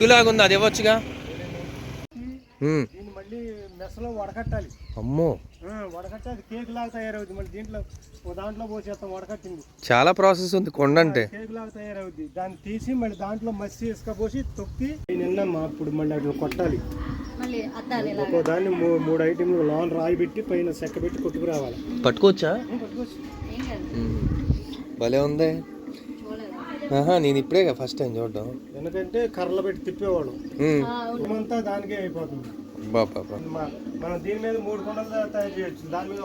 ఇలాగుంది అది ఇవ్వచ్చుగా? మళ్ళీ మెస్లో వడకట్టాలి. అమ్మో. ఆ, వడకట్టి అది కేక్ లాగా తయారవుద్ది. మళ్ళీ దీంట్లో ఓ దాంట్లో పోసేస్తాం వడకట్టింది. చాలా ప్రాసెస్ ఉంది కొండ అంటే కేక్ లాగా తయారవుద్ది. దాన్ని తీసి మళ్ళీ దాంట్లో మసి ఇసుక పోసి తొక్కి నిన్నమ్మా అప్పుడు మళ్ళీ అట్లా కొట్టాలి. ఒక్కో దాన్ని మూ- మూడు ఐటెంలు లోన్ రాయి పెట్టి పైన చెక్క పెట్టి కొట్టుకు రావాలి పట్టుకోవచ్చా? పట్టుకోవచ్చు. ఏం కాదు. ఉమ్, భలే ఉంది. నేను ఇప్పుడే ఫస్ట్ టైం చూడడం. ఎందుకంటే కర్రలు పెట్టి తిప్పేవాడు. అంతా దానికే అయిపోతుంది. మనం దీని మీద మూడు కొండలు తయారు చేయొచ్చు. దాని మీద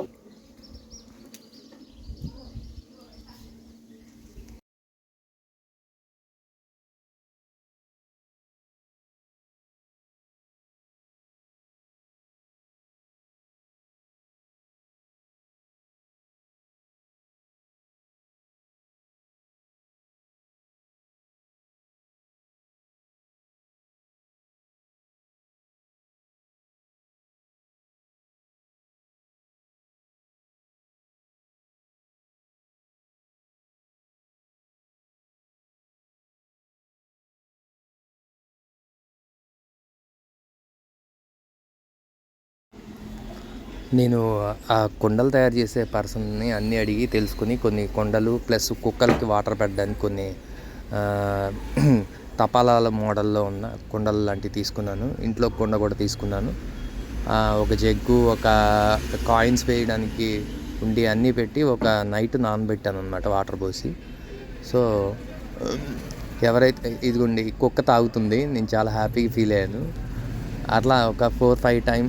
నేను ఆ కుండలు తయారు చేసే పర్సన్ని అన్నీ అడిగి తెలుసుకుని కొన్ని కొండలు ప్లస్ కుక్కలకి వాటర్ పెట్టడానికి కొన్ని తపాలాల మోడల్లో ఉన్న కుండలు లాంటివి తీసుకున్నాను. ఇంట్లో కుండ కూడా తీసుకున్నాను. ఒక జగ్గు ఒక కాయిన్స్ వేయడానికి ఉండి అన్నీ పెట్టి ఒక నైట్ నానబెట్టాను అనమాట వాటర్ పోసి. సో ఎవరైతే ఇదిగోండి కుక్క తాగుతుంది. నేను చాలా హ్యాపీగా ఫీల్ అయ్యాను. అట్లా ఒక ఫోర్ ఫైవ్ టైమ్